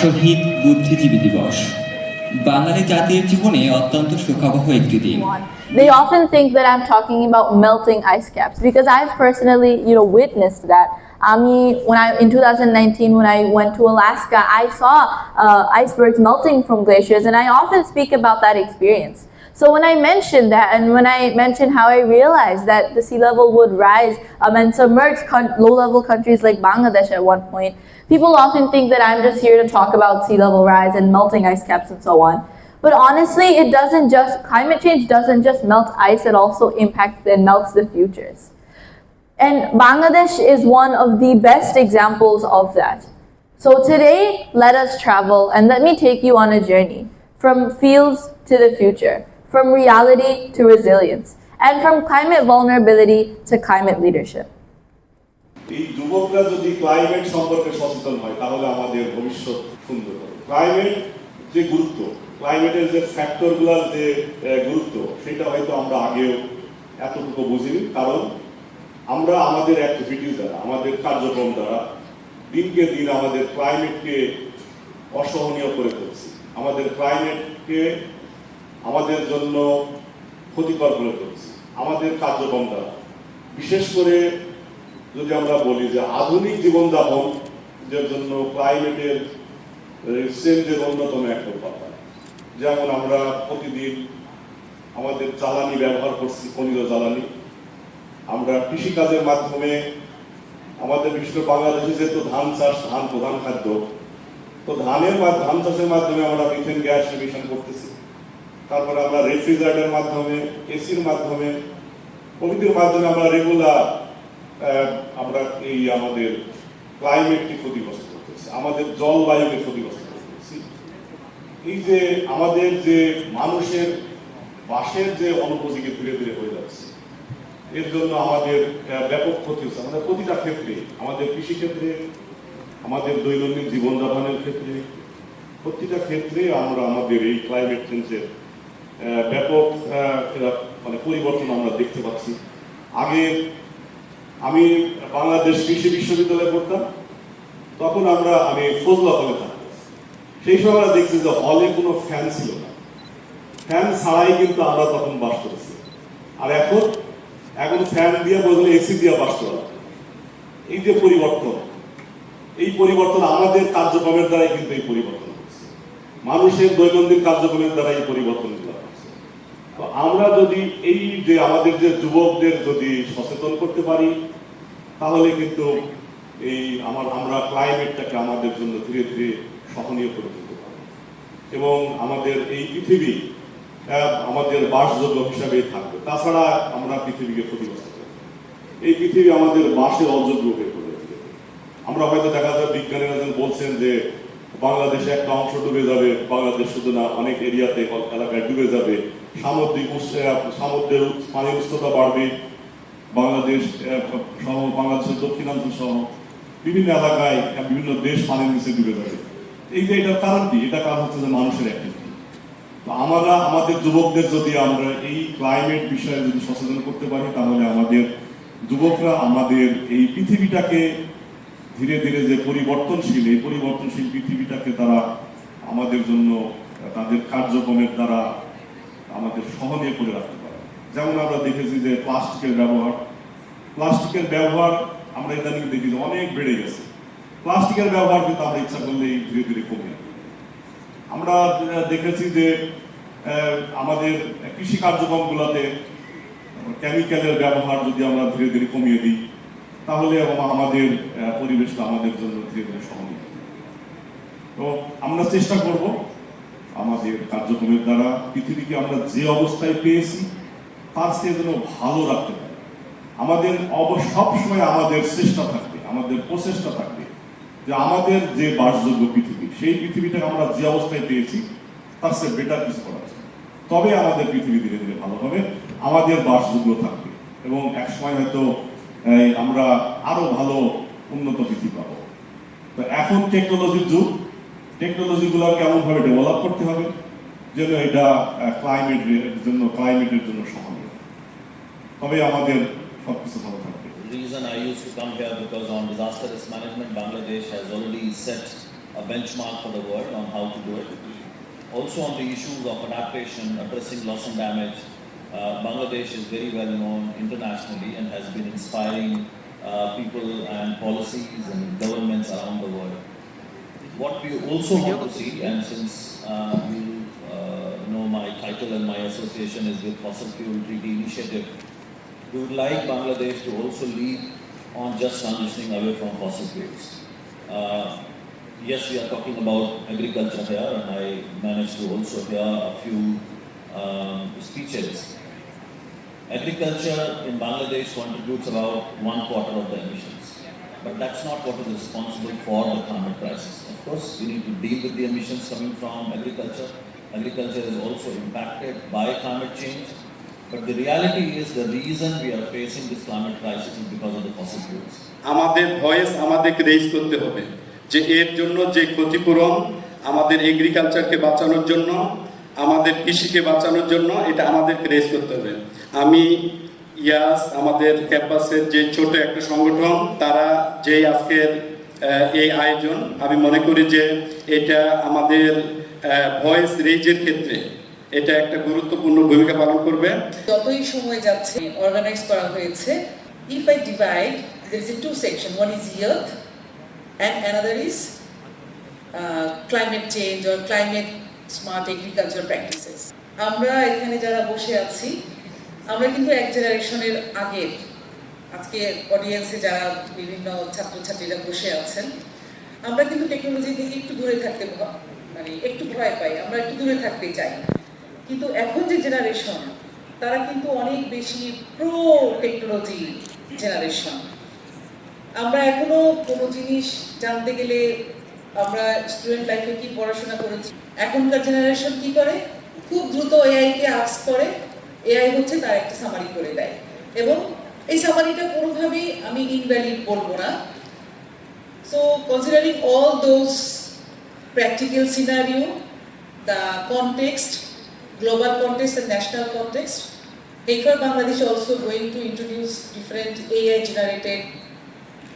শহীদ বুদ্ধিজীবী দিবস বাঙালি জাতির জীবনে অত্যন্ত সুখবহ একটি দিন They often think that I'm talking about melting ice caps because I've personally, you know, witnessed that. I mean, when I in 2019, when I went to Alaska, I saw uh, icebergs melting from glaciers, and I often speak about that experience. So when I mentioned that, and when I mentioned how I realized that the sea level would rise um, and submerge low-level countries like Bangladesh at one point, people often think that I'm just here to talk about sea level rise and melting ice caps and so on. But honestly, it doesn't just, climate change doesn't just melt ice, it also impacts and melts the futures. And Bangladesh is one of the best examples of that. So today, let us travel and let me take you on a journey from fields to the future, from reality to resilience, and from climate vulnerability to climate leadership. এই যুবকরা যদি climate সম্পর্কে সচেতন হয় তাহলে আমাদের ভবিষ্যৎ সুন্দর হবে ক্লাইমেট যে গুরুত্ব ক্লাইমেটের যে ফ্যাক্টরগুলোর যে আহ, গুরুত্ব সেটা হয়তো আমরা আগেও এতটুকু বুঝিনি কারণ আমরা আমাদের অ্যাক্টিভিটিস দ্বারা, আমাদের কার্যক্রম দ্বারা দিনকে দিন আমাদের ক্লাইমেটকে অসহনীয় করে তুলছি। আমাদের ক্লাইমেটকে আমাদের জন্য ক্ষতিকর করে তুলছি। আমাদের কার্যক্রম দ্বারা। বিশেষ করে যদি আমরা বলি যে আধুনিক জীবনযাপন যার জন্য ক্লাইমেটের চেঞ্জের অন্যতম একটা উপাদান যেমন আমরা প্রতিদিন আমাদের জ্বালানি ব্যবহার করছি খনিজ জ্বালানি। আমরা কৃষিকাজের মাধ্যমে আমাদের করে বাংলাদেশে যেহেতু ধান চাষ, ধান প্রধান খাদ্য, তো ধানের ধান চাষের মাধ্যমে আমরা মিথেন গ্যাস নিবেশন করতেছি। তারপরে আমরা রেফ্রিজারেটরের মাধ্যমে এসির মাধ্যমে, প্রভৃতির মাধ্যমে আমরা রেগুলার আমরা এই আমাদের ক্লাইমেটকে ক্ষতিগ্রস্ত করতেছি। আমাদের জলবায়ুকে ক্ষতিগ্রস্ত করতেছি। এই যে আমাদের যে মানুষের বাসের যে অনুপযোগী ধীরে ধীরে হয়ে যাচ্ছে এর জন্য আমাদের ব্যাপক ক্ষতি হচ্ছে। আমাদের প্রতিটা ক্ষেত্রে, আমাদের কৃষি ক্ষেত্রে আমাদের দৈনন্দিন জীবনযাপনের ক্ষেত্রে, প্রতিটা ক্ষেত্রে আমরা আমাদের এই ক্লাইমেট চেঞ্জের ব্যাপক মানে পরিবর্তন আমরা দেখতে পাচ্ছি। আগে আমি বাংলাদেশ কৃষি বিশ্ববিদ্যালয়ে পড়তাম, তখন আমরা, আমি ফজলা হলে থাকতাম। সেই সময় আমরা দেখছি যে হলে কোনো ফ্যান ছিল না। ফ্যান ছাড়াই কিন্তু আমরা তখন বাস করেছি। আর এখন এখন ফ্যান দিয়ে বদলে এসি দিয়ে বাস করা। এই যে পরিবর্তন, এই পরিবর্তন আমাদের কার্যক্রমের দ্বারাই কিন্তু এই পরিবর্তন হচ্ছে। মানুষের দৈনন্দিন কার্যক্রমের দ্বারা এই পরিবর্তন তো আমরা যদি এই যে আমাদের যে যুবকদের যদি সচেতন করতে পারি, তাহলে কিন্তু এই আমার, আমরা ক্লাইমেটটাকে আমাদের জন্য ধীরে ধীরে সহনীয় করে তুলতে পারি এবং আমাদের এই পৃথিবী আমাদের বাসযোগ্য হিসাবেই থাকবে। তাছাড়া আমরা পৃথিবীকে ক্ষতিগ্রস্ত এই পৃথিবী আমাদের বাসের অযোগ্য হয়ে পড়বে আমরা হয়তো দেখা যায় বিজ্ঞানীরা বলছেন যে বাংলাদেশে একটা অংশ ডুবে যাবে, বাংলাদেশ শুধু না, অনেক এরিয়াতে এলাকায় ডুবে যাবে। সামুদ্রিক সামুদ্রের পানির উচ্চতা বাড়বে। বাংলাদেশ সহ, বাংলাদেশের দক্ষিণাঞ্চল সহ বিভিন্ন এলাকায় বিভিন্ন দেশ পানির নিচে ডুবে যাবে। এই যে এটার কারণ কি? এটা কারণ হচ্ছে যে মানুষের তো আমরা, আমাদের যুবকদের যদি আমরা এই ক্লাইমেট বিষয়ে যদি সচেতন করতে পারি, তাহলে আমাদের যুবকরা আমাদের এই পৃথিবীটাকে ধীরে ধীরে যে পরিবর্তনশীল, এই পরিবর্তনশীল পৃথিবীটাকে তারা আমাদের জন্য তাদের কার্যক্রমের দ্বারা আমাদের সহনীয় করে রাখতে পারে। যেমন আমরা দেখেছি যে প্লাস্টিকের ব্যবহার প্লাস্টিকের ব্যবহার আমরা ইদানিং দেখি যে অনেক বেড়ে গেছে। প্লাস্টিকের ব্যবহার কিন্তু আমরা ইচ্ছা করলেই ধীরে ধীরে কমে। আমরা দেখেছি যে আমাদের কৃষি কার্যক্রমগুলোতে কেমিক্যালের ব্যবহার যদি আমরা ধীরে ধীরে কমিয়ে দিই, তাহলে আমাদের পরিবেশটা আমাদের জন্য ধীরে ধীরে সহনীয়। তো আমরা চেষ্টা করব আমাদের কার্যক্রমের দ্বারা পৃথিবীকে আমরা যে অবস্থায় পেয়েছি, তার সে যেন ভালো রাখতে পারি আমাদের অব- সবসময় আমাদের চেষ্টা থাকবে, আমাদের প্রচেষ্টা থাকবে যে আমাদের যে বাসযোগ্য পৃথিবী, সেই পৃথিবীটাকে আমরা যে অবস্থায় পেয়েছি, তার সে বেটার কিছু করা যায় তবে আমাদের পৃথিবী ধীরে ধীরে ভালো হবে, আমাদের বাসযোগ্য থাকবে এবং একসময় হয়তো আমরা আরও ভালো, উন্নত পৃথিবী পাবো। তো এখন টেকনোলজির যুগ টেকনোলজিগুলো কেমনভাবে ডেভেলপ করতে হবে, যেন এটা ক্লাইমেটের জন্য ক্লাইমেটের জন্য সহনীয় তবে আমাদের সবকিছু ভালো The reason I used to come here because on disaster risk management, Bangladesh has already set a benchmark for the world on how to do it. Also on the issues of adaptation, addressing loss and damage, uh, Bangladesh is very well known internationally and has been inspiring uh, people and policies and governments around the world. What we also want to see, and since uh, you uh, know my title and my association is with Fossil Fuel Treaty Initiative, we would like Bangladesh to also lead on just transitioning away from fossil fuels. Uh, yes, we are talking about agriculture here, and I managed to also hear a few um, speeches. Agriculture in Bangladesh contributes about one quarter of the emissions, but that's not what is responsible for the climate crisis. Of course, we need to deal with the emissions coming from agriculture. Agriculture is also impacted by climate change, but the reality is the reason we are facing this climate crisis is because of the fossil fuels. আমাদের voice আমাদেরকে raise করতে হবে যে এর জন্য যে ক্ষতিপূরণ আমাদের এগ্রিকালচারকে বাঁচানোর জন্য, আমাদের কৃষিকে বাঁচানোর জন্য এটা আমাদেরকে রেজ করতে হবে আমি ইয়াস, আমাদের ক্যাম্পাসের যে ছোট একটা সংগঠন, তারা যে আজকের এই আয়োজন, আমি মনে করি যে এটা আমাদের ভয়েস রেজের ক্ষেত্রে এটা একটা গুরুত্বপূর্ণ ভূমিকা পালন করবে। যতই সময় যাচ্ছে অর্গানাইজ করা হয়েছে। If I divide them is two section one is earth and another is climate change or climate smart agriculture practices আমরা এখানে যারা বসে আছি, আমরা কিন্তু এক জেনারেশনের আগের আজকে অডিয়েন্সে যারা বিভিন্ন ছাত্রছাত্রীরা বসে আছেন, আমরা কিন্তু টেকনোলজি থেকে একটু দূরে থাকতে মানে একটু ভয় পাই। আমরা একটু দূরে থাকতে চাই। কিন্তু এখন যে জেনারেশন তারা কিন্তু অনেক বেশি প্রো টেকনোলজি জেনারেশন আমরা এখনও কোনো জিনিস জানতে গেলে আমরা স্টুডেন্ট লাইফে কি পড়াশোনা করেছি? এখনকার জেনারেশন কি করে? খুব দ্রুত এআই কে আক্স করে। এআই হচ্ছে তার একটা সামারি করে দেয়। এবং এই সামারিটা কোনোভাবেই আমি ইনভ্যালিড বলব না। So considering all those practical scenario the context, global context and national context. HACR Bangladesh also going to introduce different AI generated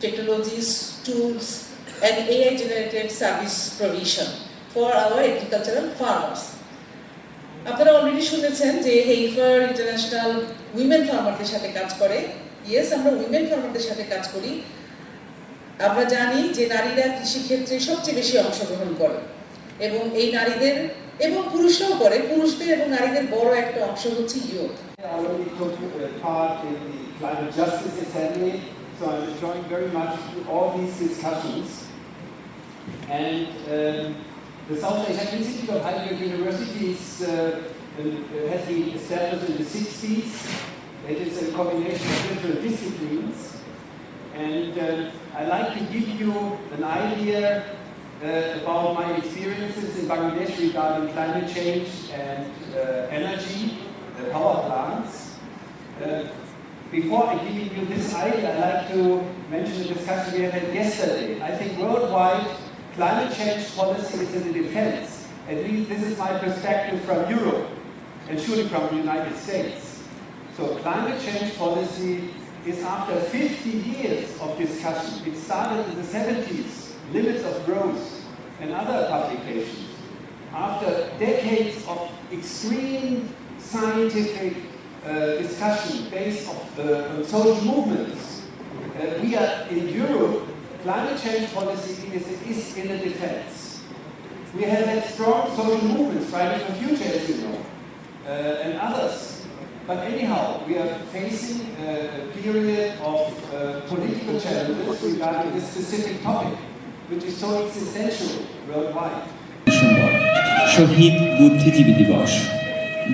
technologies, tools and AI generated service provision for our agricultural farmers. আপনারা already শুনেছেন যে হেইফার international women ফার্মারদের সাথে কাজ করে yes আমরা women ফার্মারদের সাথে কাজ করি আমরা জানি যে নারীরা কৃষিক্ষেত্রে সবচেয়ে বেশি অংশগ্রহণ করে এবং এই নারীদের এবং পুরুষরাও করে পুরুষদের এবং নারীদের বড় একটা অংশ হচ্ছে youth I already took uh, part in the Climate Justice Assembly, so I'm enjoying very much all these discussions. And um, the South Asian Institute of Heidelberg University is, uh, uh, has been established in the 60s. It is a combination of different disciplines. And uh, I'd like to give you an idea uh, about my experiences in Bangladesh regarding climate change and uh, energy, uh, power plants. Uh, before I give you this idea, I'd like to mention a discussion we had yesterday. I think worldwide, climate change policy is in the defense. At least this is my perspective from Europe and surely from the United States. So climate change policy is after 50 years of discussion. It started in the 70s, limits of growth and other publications. After decades of extreme scientific uh, discussion based on, uh, on social movements, uh, we are in Europe, climate change policy is, is in the defense. We have had strong social movements, Fridays for Future, as you know, uh, and others. But anyhow, we are facing a period of uh, political challenges regarding this specific topic, which is so existential worldwide. শহীদ বুদ্ধিজীবী দিবস।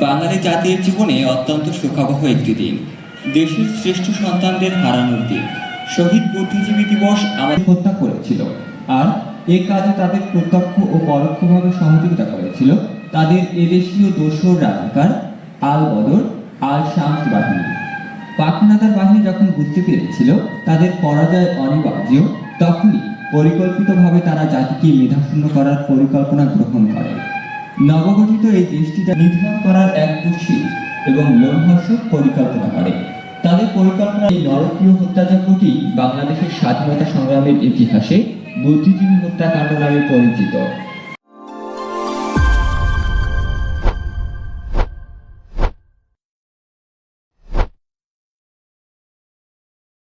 বাঙালি জাতির জীবনে অত্যন্ত শোকাবহ একটি দিন। দেশের শ্রেষ্ঠ সন্তানদের হারানোর দিন। শহীদ বুদ্ধিজীবী দিবস আমাদের হত্যা করেছিল। আর এ কাজে তাদের প্রত্যক্ষ ও পরোক্ষভাবে সহযোগিতা করেছিল তাদের এদেশীয় দোসর রাজাকার আল বদর, আল শামস বাহিনী। পাখনাদার বাহিনী যখন বুঝতে পেরেছিল তাদের পরাজয় অনিবার্য, তখনই পরিকল্পিতভাবে তারা জাতিকে মেধাশূন্য করার পরিকল্পনা গ্রহণ করে। নবগঠিত এই দেশটিটা নির্ধারণ করার এক কুশীল এবং লোমহর্ষক পরিকল্পনা করে। তাদের পরিকল্পনা এই নরকীয় হত্যাযজ্ঞটি বাংলাদেশের স্বাধীনতা সংগ্রামের ইতিহাসে বুদ্ধিজীবী হত্যাকাণ্ড নামে পরিচিত।